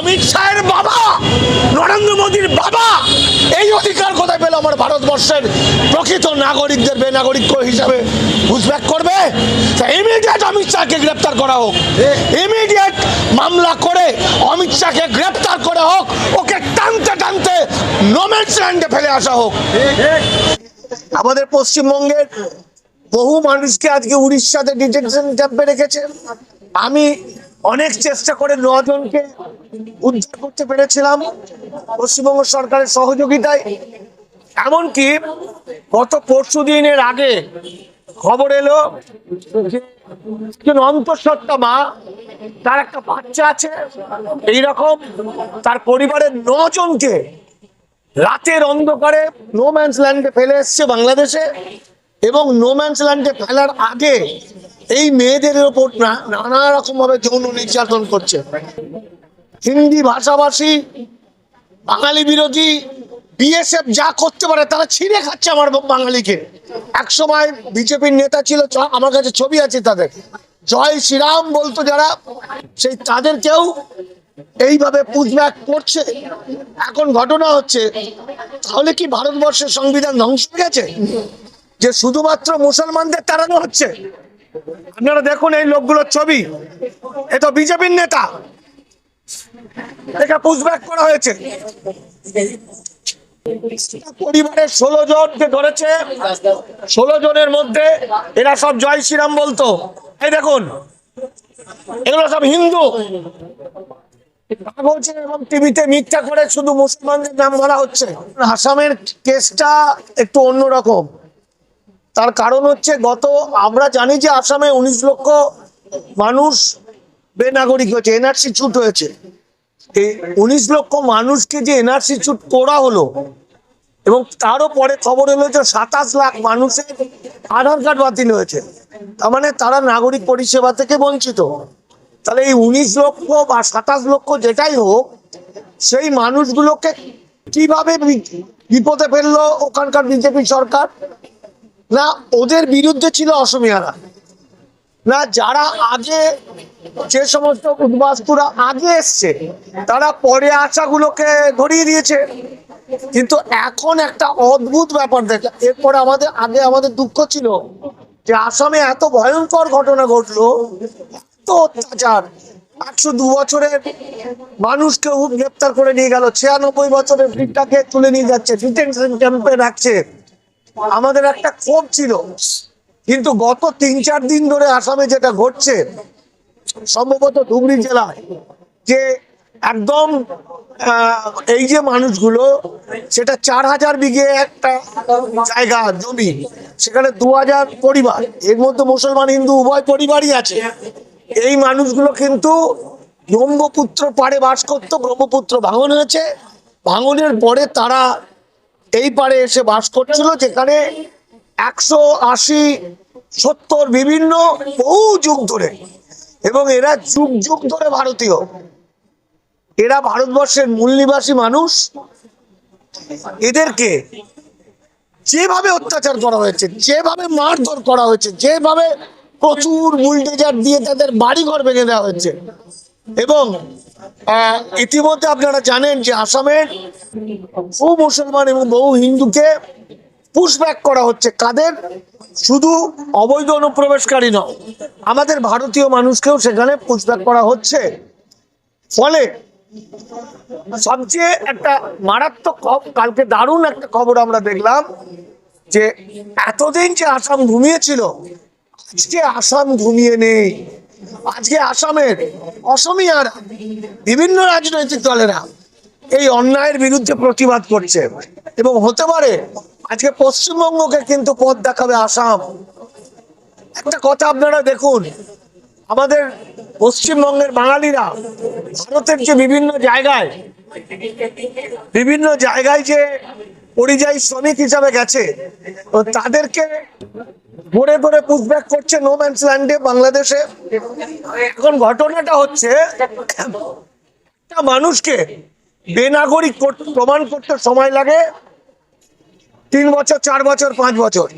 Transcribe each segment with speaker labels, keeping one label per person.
Speaker 1: অমিত শাহের বাবা, নরেন্দ্র মোদীর বাবা, এই অধিকার কোথায় পেল আমার ভারতবর্ষের প্রকৃত নাগরিকদের বেনাগরিক হিসাবে? ঘুষব্যাক করবে? ইমিডিয়েট অমিত শাহকে গ্রেপ্তার করা হোক। ইমিডিয়েট মামলা করে অমিত শাহকে গ্রেপ্তার করা হোক। ওকে টানতে টানতে নোম্যান্স ল্যান্ডে ফেলে আসা হোক। আমাদের পশ্চিমবঙ্গের বহু মানুষকে আজকে উড়িষ্যাতে ডিটেনশন ক্যাম্পে রেখেছে। আমি অনেক চেষ্টা করে নজনকে উদ্ধার করতে পেরেছিলাম। পশ্চিমবঙ্গ সরকারের সহযোগিতায়। এমনকি গত পরশু দিনের আগে খবর এলো একজন অন্তঃসত্ত্বা মা, তার একটা বাচ্চা আছে। এইরকম তার পরিবারের নজনকে রাতের অন্ধকারে নো ম্যান্স ল্যান্ডে ফেলে এসছে বাংলাদেশে এবং নো ম্যান্স ল্যান্ডে ফেলার আগে এই মেয়েদের ওপর নানা রকম ভাবে যৌন নির্যাতন করছে। হিন্দি ভাষাভাষী, বাঙালি বিরোধী, বিএসএফ যা করতে পারে তারা ছিঁড়ে খাচ্ছে আমার বাঙালিকে। এক সময় বিজেপির নেতা ছিল আমার কাছে ছবি আছে তাদের। জয় শ্রীরাম বলতো যারা, সেই তাদেরকেও এইভাবে পুজব্যাক করছে। এখন ঘটনা হচ্ছে, তাহলে কি ভারতবর্ষের সংবিধান ধ্বংস হয়ে গেছে? যে শুধুমাত্র মুসলমানদের তাড়ানো হচ্ছে? আপনারা দেখুন এই লোকগুলোর ছবি। এ তো বিজেপির নেতা। এটা পুজব্যাক করা হয়েছে। পরিবারের ষোলো জনকে ধরেছে। ষোলো জনের মধ্যে এরা সব জয় শ্রীরাম বলতো। এই দেখুন, এগুলো সব হিন্দু। কাগজে এবং টিভিতে মিথ্যা করে শুধু মুসলমানদের নাম বলা হচ্ছে। আসামের কেসটা একটু অন্যরকম। তার কারণ হচ্ছে গত, আমরা জানি যে আসামে উনিশ লক্ষ মানুষ বেনাগরিক হয়েছে, এনআরসি ছুট হয়েছে। এই উনিশ লক্ষ মানুষকে যে এনআরসি ছুট করা হলো, এবং তারও পরে খবর এলো যে সাতাশ লাখ মানুষের আধার কার্ড বাতিল হয়েছে। তার মানে তারা নাগরিক পরিষেবা থেকে বঞ্চিত। তাহলে এই উনিশ লক্ষ বা সাতাশ লক্ষ যেটাই হোক, সেই মানুষগুলোকে কীভাবে বিপদে ফেলল ওখানকার বিজেপি সরকার? না, ওদের বিরুদ্ধে ছিল অসমিয়ারা। না, যারা আগে যে সমস্ত উদ্বাস্তুরা আগে এসছে, তারা পরে আসাগুলোকে ধরিয়ে দিয়েছে। কিন্তু এখন একটা অদ্ভুত ব্যাপার দেখ, এরপরে আমাদের, আগে আমাদের দুঃখ ছিল যে আসামে এত ভয়ঙ্কর ঘটনা ঘটলো, এত অত্যাচার। একশো দু বছরের মানুষকে গ্রেপ্তার করে নিয়ে গেল, ছিয়ানব্বই বছরের ভিড়টাকে তুলে নিয়ে যাচ্ছে, ডিটেনশন ক্যাম্পে রাখছে। আমাদের একটা ক্ষোভ ছিল। কিন্তু গত তিন, চার দিন ধরে আসামে যেটা ঘটছে, সম্ভবত ধুবড়ি জেলায়, যে একদম এই যে মানুষগুলো, সেটা চার হাজার বিঘে একটা জায়গা, জমি, সেখানে দু হাজার পরিবার, এর মধ্যে মুসলমান, হিন্দু, উভয় পরিবারই আছে। এই মানুষগুলো কিন্তু ব্রহ্মপুত্র পাড়ে বাস করতো, ব্রহ্মপুত্র ভাঙন হয়েছে। ভাঙনের পরে তারা এই পারে এসে বাস করছিল যেখানে একশো আশি সত্তর বিভিন্ন বহু যুগ ধরে, এবং এরা যুগ যুগ ধরে ভারতীয়। এরা ভারতবর্ষের মূল নিবাসী মানুষ। এদেরকে যেভাবে অত্যাচার করা হয়েছে, যেভাবে মারধর করা হয়েছে, যেভাবে প্রচুর বুলডেজার দিয়ে তাদের বাড়িঘর ভেঙে দেওয়া হয়েছে এবং ইতিমধ্যে আপনারা জানেন যে আসামের বহু মুসলমান এবং বহু হিন্দুকে পুশব্যাক করা হচ্ছে। কাদের? শুধু অবৈধ অনুপ্রবেশকারী নয়, আমাদের ভারতীয় মানুষকেও সেখানে পুশব্যাক করা হচ্ছে। ফলে সবচেয়ে একটা মারাত্মক কালকে দারুণ একটা খবর আমরা দেখলাম যে, এতদিন যে আসাম ঘুমিয়েছিল, আজকে আসাম ঘুমিয়ে নেই। আজকে আসামের অসমিয়ারা বিভিন্ন রাজনৈতিক দলেরা এই অন্যায়ের বিরুদ্ধে প্রতিবাদ করছে। এবং হতে পারে আজকে পশ্চিমবঙ্গকে কিন্তু পথ দেখাবে আসাম। একটা কথা আপনারা দেখুন, আমাদের পশ্চিমবঙ্গের বাঙালিরা ভারতের যে বিভিন্ন জায়গায় বিভিন্ন জায়গায় যে পরিযায়ী শ্রমিক হিসাবে গেছে তো তাদেরকে ধরে ধরে পুশব্যাক করছে নো ম্যান্স ল্যান্ডে বাংলাদেশে। এখন ঘটনাটা হচ্ছে মানুষকে বেনাগরিক প্রমাণ করতে সময় লাগে। তিন বছর, চার বছর, পাঁচ বছর।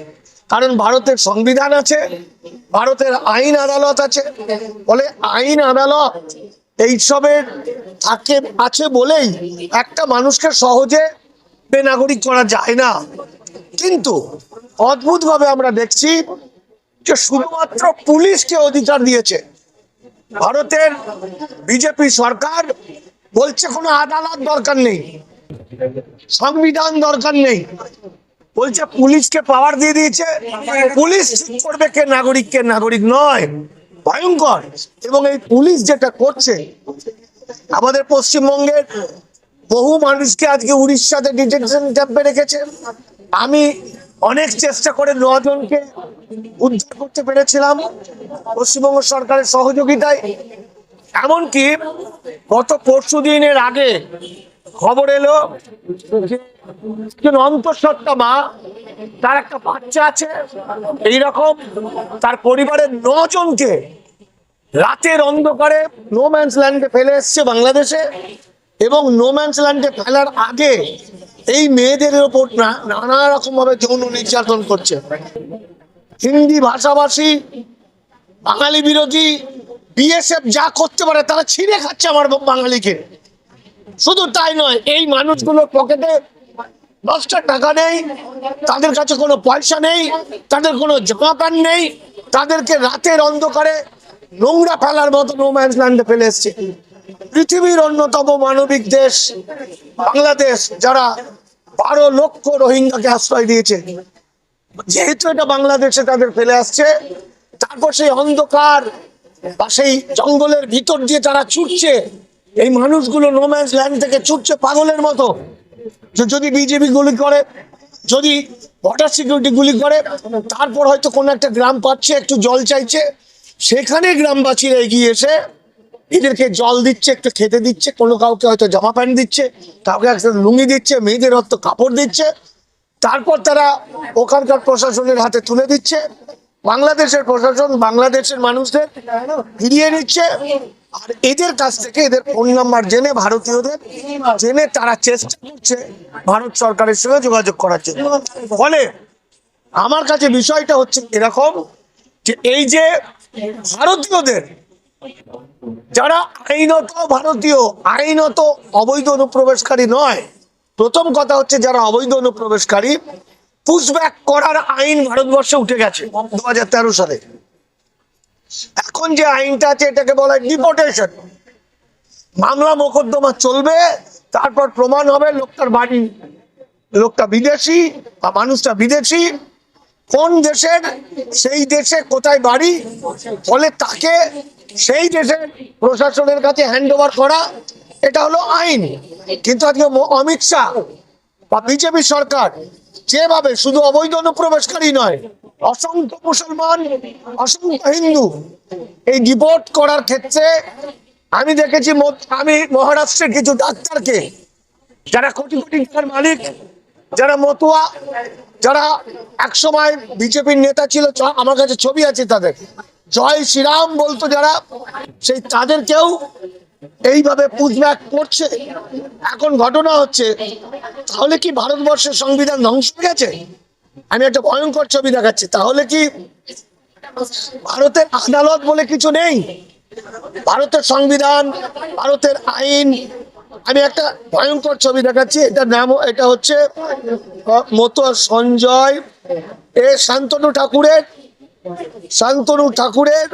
Speaker 1: কারণ ভারতের সংবিধান আছে, ভারতের আইন আদালত আছে। বলে আইন আদালত এইসবের থাকে, আছে বলেই একটা মানুষকে সহজে বেনাগরিক করা যায় না। কিন্তু অদ্ভুতভাবে আমরা দেখছি যে শুধুমাত্র পুলিশকে অধিকার দিয়েছে। ভারতের বিজেপি সরকার বলছে কোনো আদালত দরকার নেই, সংবিধান দরকার নেই। বলছে পুলিশকে পাওয়ার দিয়ে দিয়েছে। পুলিশ ঠিক করবে কে নাগরিক কে নাগরিক নয়। ভয়ঙ্কর। এবং এই পুলিশ যেটা করছে, আমাদের পশ্চিমবঙ্গের বহু মানুষকে আজকে উড়িষ্যাতে ডিটেনশন ক্যাম্পে রেখেছে। আমি অনেক চেষ্টা করে নজনকে উদ্ধার করতে পেরেছিলাম, পশ্চিমবঙ্গ সরকারের সহযোগিতায়। এমনকি গত পরশু দিনের আগে খবর এলো একজন অন্তঃসত্ত্বা মা, তার একটা বাচ্চা আছে, এইরকম তার পরিবারের নজনকে রাতের অন্ধকারে নো ম্যান্স ল্যান্ডে ফেলে এসছে বাংলাদেশে। এবং নোম্যান্স ল্যান্ডে ফেলার আগে এই মেয়েদের ওপর নানা রকম ভাবে যৌন নির্যাতন করছে। হিন্দি ভাষাভাষী, বাঙালি বিরোধী বিএসএফ যা করতে পারে তারা ছিঁড়ে খাচ্ছে আমার বাঙালিকে। শুধু তাই নয়, এই মানুষগুলোর পকেটে দশটা টাকা নেই, তাদের কাছে কোনো পয়সা নেই, তাদের কোনো জামা প্যান্ট নেই, তাদেরকে রাতের অন্ধকারে নোংরা ফেলার মতো নোম্যান্স ল্যান্ডে ফেলে এসছে। পৃথিবীর অন্যতম মানবিক দেশ বাংলাদেশ, যারা বারো লক্ষ রোহিঙ্গাকে আশ্রয় দিয়েছে। যেহেতু এটা বাংলাদেশে তাদের ফেলে আসছে, তারপর সেই অন্ধকার বা সেই জঙ্গলের ভিতর দিয়ে তারা ছুটছে, এই মানুষগুলো নোম্যান্স ল্যান্ড থেকে ছুটছে পাগলের মতো। যদি বিজেপি গুলি করে, যদি বর্ডার সিকিউরিটি গুলি করে, তারপর হয়তো কোনো একটা গ্রাম পাচ্ছে, একটু জল চাইছে, সেখানে গ্রামবাসীরা এগিয়ে এসে এদেরকে জল দিচ্ছে, একটু খেতে দিচ্ছে, কোনো কাউকে হয়তো জামা প্যান্ট দিচ্ছে, কাউকে একটা লুঙ্গি দিচ্ছে, মেয়েদের হয়তো কাপড় দিচ্ছে। তারপর তারা ওখানকার প্রশাসনের হাতে তুলে দিচ্ছে। বাংলাদেশের প্রশাসন, বাংলাদেশের মানুষদের ফিরিয়ে নিচ্ছে। আর এদের কাছ থেকে এদের ফোন নাম্বার জেনে ভারতীয়দের, জেনে তারা চেষ্টা করছে ভারত সরকারের সঙ্গে যোগাযোগ করার জন্য। ফলে আমার কাছে বিষয়টা হচ্ছে এরকম যে এই যে ভারতীয়দের যারা আইনত ভারতীয়, আইনত অবৈধ অনুপ্রবেশকারী নয়, প্রথম কথা হচ্ছে যারা অবৈধ অনুপ্রবেশকারী পুশব্যাক করার আইন ভারতবর্ষে উঠে গেছে দু হাজার তেরো সালে। এখন যে আইনটা আছে, এটাকে বলা হয় ডিপোর্টেশন মামলা মোকদ্দমা চলবে, তারপর প্রমাণ হবে লোকটার বাড়ি, লোকটা বিদেশি বা মানুষটা বিদেশি। কোন দেশের সেই দেশে কোথায় বাড়ি, ফলে তাকে সেই দেশের প্রশাসনের কাছে হ্যান্ড করা, এটা হলো আইন। কিন্তু আজকে অমিত শাহ বা বিজেপি সরকার যেভাবে শুধু অবৈধ অনুপ্রবেশকারী নয়, অসংখ্য মুসলমান, অসংখ্য হিন্দু এই ডিপোর্ট করার ক্ষেত্রে আমি দেখেছি আমি মহারাষ্ট্রের কিছু ডাক্তারকে, যারা কোটি কোটি টাকার মালিক যারা মতুয়া, যারা একসময় বিজেপির নেতা ছিল আমার কাছে ছবি আছে তাদের। জয় শ্রীরাম বলতো যারা, সেই তাদেরকেও এইভাবে পুজব্যাক করছে। এখন ঘটনা হচ্ছে, তাহলে কি ভারতবর্ষের সংবিধান ধ্বংস হয়ে গেছে? আমি একটা ভয়ঙ্কর ছবি দেখাচ্ছি। তাহলে কি ভারতের আদালত বলে কিছু নেই? ভারতের সংবিধান, ভারতের আইন আমি একটা ভয়ঙ্কর ছবি দেখাচ্ছি, এটার নাম এটা হচ্ছে মতুয়া সঞ্জয়, এ শান্তনু ঠাকুরের শান্তনু ঠাকুরের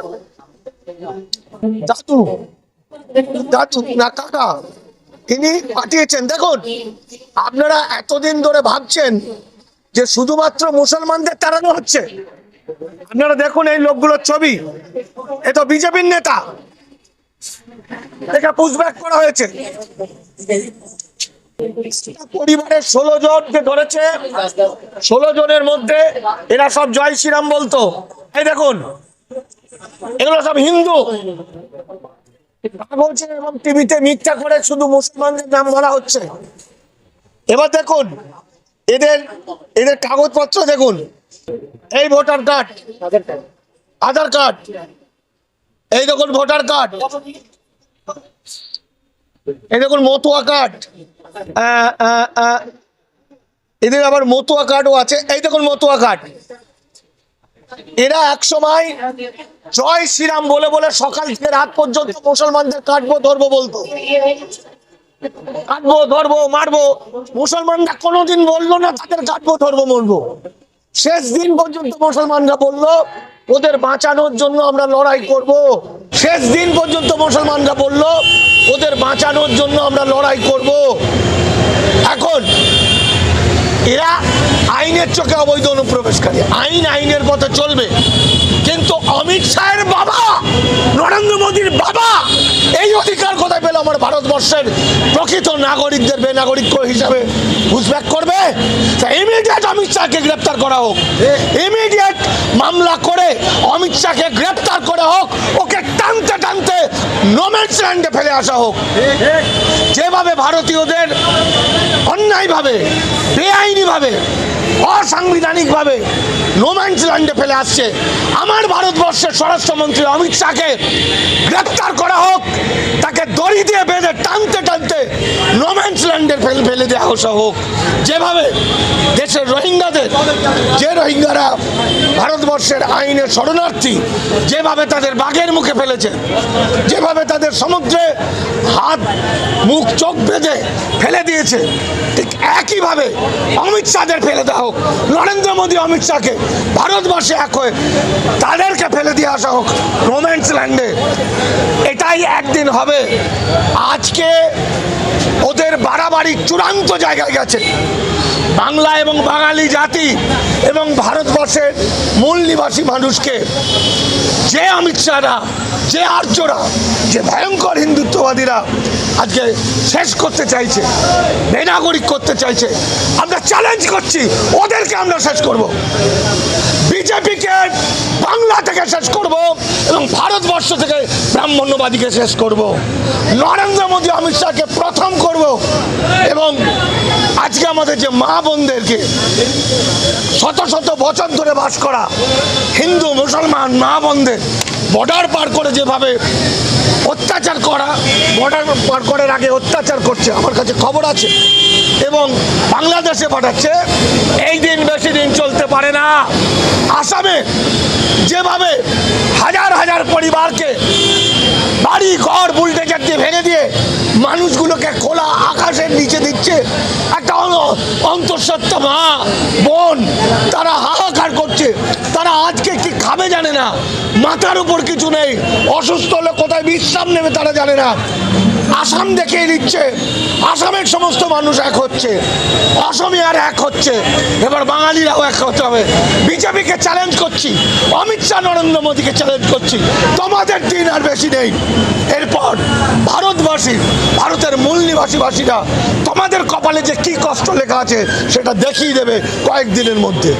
Speaker 1: দাদু দাদু না কাকা, তিনি পাঠিয়েছেন। দেখুন, আপনারা এতদিন ধরে ভাবছেন যে শুধুমাত্র মুসলমানদের তাড়ানো হচ্ছে। আপনারা দেখুন এই লোকগুলোর ছবি। এ তো বিজেপির নেতা। এটা পুশব্যাক করা হয়েছে। পরিবারের ষোলো জনকে ধরেছে, ষোলো জনের মধ্যে এরা সব জয় শ্রীরাম বলতো। এই দেখুন, এগুলো সব হিন্দু। কাগজে এবং টিভিতে মিথ্যা করে শুধু মুসলমানদের নাম বলা হচ্ছে। এবার দেখুন, এদের এদের কাগজপত্র দেখুন। এই ভোটার কার্ড, আধার কার্ড, এই দেখুন ভোটার কার্ড। এই দেখুন মতুয়া আহ, এদের আবার মতুয়া কার্ডও আছে। এই দেখুন মতুয়া কার্ড এরা এক সময় জয় শ্রীরাম বলে বলে সকাল থেকে রাত পর্যন্ত মুসলমানদের কাটবো ধরবো বলতো। কাটবো ধরবো মারবো। মুসলমানরা কোনোদিন বলল না তাদের কাটবো ধরবো মরবো। শেষ দিন পর্যন্ত মুসলমানরা বলল, ওদের বাঁচানোর জন্য আমরা লড়াই করব। শেষ দিন পর্যন্ত মুসলমানরা বলল, ওদের বাঁচানোর জন্য আমরা লড়াই করব। এখন, এরা আইনের চোখে অবৈধ অনুপ্রবেশকারী। আইন আইনের পথে চলবে। কিন্তু অমিত শাহের বাবা, নরেন্দ্র মোদীর বাবা এই অধিকার কোথায় পেল আমার ভারতবর্ষের প্রকৃত নাগরিকদের বেনাগরিক হিসাবে? ঘুষব্যাক করবে? ইমিডিয়েট অমিত শাহকে গ্রেপ্তার করা হোক। ইমিডিয়েট মামলা করে অমিত শাহকে গ্রেপ্তার করা হোক। ওকে টানতে টানতে নোম্যান্স ল্যান্ডে ফেলে আসা হোক। যেভাবে ভারতীয়দের অন্যায়ভাবে, বেআইনিভাবে অসাংবিধানিকভাবে নোম্যান্স ল্যান্ডে ফেলে আসছে। আমার ভারতবর্ষের স্বরাষ্ট্রমন্ত্রী অমিত শাহকে গ্রেপ্তার করা হোক, তাকে দড়ি দিয়ে বেঁধে টানতে টানতে নোম্যান্স ল্যান্ডে ফেলে ফেলে দেওয়া হোক। যেভাবে দেশের রোহিঙ্গাদের, যে রোহিঙ্গারা ভারতবর্ষের আইনের শরণার্থী, যেভাবে তাদের বাঘের মুখে ফেলেছে, যেভাবে তাদের সমুদ্রে হাত, মুখ, চোখ বেঁধে ফেলে দিয়েছে, ঠিক একইভাবে অমিত শাহদের ফেলে দেওয়া হোক, নরেন্দ্র মোদী, অমিত শাহকে ভারতবর্ষে এক হয়ে তাদেরকে ফেলে দিয়ে আসা হোক রোম্যান্স ল্যান্ডে এটাই একদিন হবে। আজকে ওদের বাড়াবাড়ি চূড়ান্ত জায়গায় গেছে। বাংলা এবং বাঙালি জাতি এবং ভারতবর্ষের মূল নিবাসী মানুষকে, যে অমিত শাহরা, যে আর্যরা, যে ভয়ঙ্কর হিন্দুত্ববাদীরা আজকে শেষ করতে চাইছে, বেনাগরিক করতে চাইছে, আমরা চ্যালেঞ্জ করছি, ওদেরকে আমরা শেষ করব। বিজেপিকে বাংলা থেকে শেষ করব। এবং ভারতবর্ষ থেকে ব্রাহ্মণ্যবাদীকে শেষ করব। নরেন্দ্র মোদী, অমিত শাহকে প্রথম করব এবং আজকে আমাদের যে মা বোনদেরকে শত শত বছর ধরে বাস করা হিন্দু, মুসলমান মা বোনদের বর্ডার পার করে যেভাবে অত্যাচার করা, বর্ডার পার করার আগে অত্যাচার করছে, আমার কাছে খবর আছে। এবং বাংলাদেশে পাঠাচ্ছে, এই দিন বেশি দিন চলতে পারে না। আসামে যেভাবে হাজার হাজার পরিবারকে বাড়ি ঘর বুলডেজার দিয়ে ভেঙে দিয়ে মানুষগুলোকে খোলা আকাশের নিচে দিচ্ছে একটা অন- অন্তঃসত্ত্বা মা, বোন, তারা হাহাকার করছে। তারা আজকে কি খাবে জানে না। মাথার উপর কিছু নেই। অসুস্থ হলে কোথায় বিশ্রাম নেবে তারা জানে না। আসাম দেখিয়ে দিচ্ছে। আসামের সমস্ত মানুষ এক হচ্ছে। অসমিয়ার এক হচ্ছে। এবার বাঙালিরাও এক হতে হবে। বিজেপিকে চ্যালেঞ্জ করছি। অমিত শাহ, নরেন্দ্র মোদীকে চ্যালেঞ্জ করছি। তোমাদের দিন আর বেশি নেই। এরপর ভারতবাসী, ভারতের মূল নিবাসীবাসীরা তোমাদের কপালে যে কি কষ্ট লেখা আছে সেটা দেখিয়ে দেবে কয়েকদিনের মধ্যে।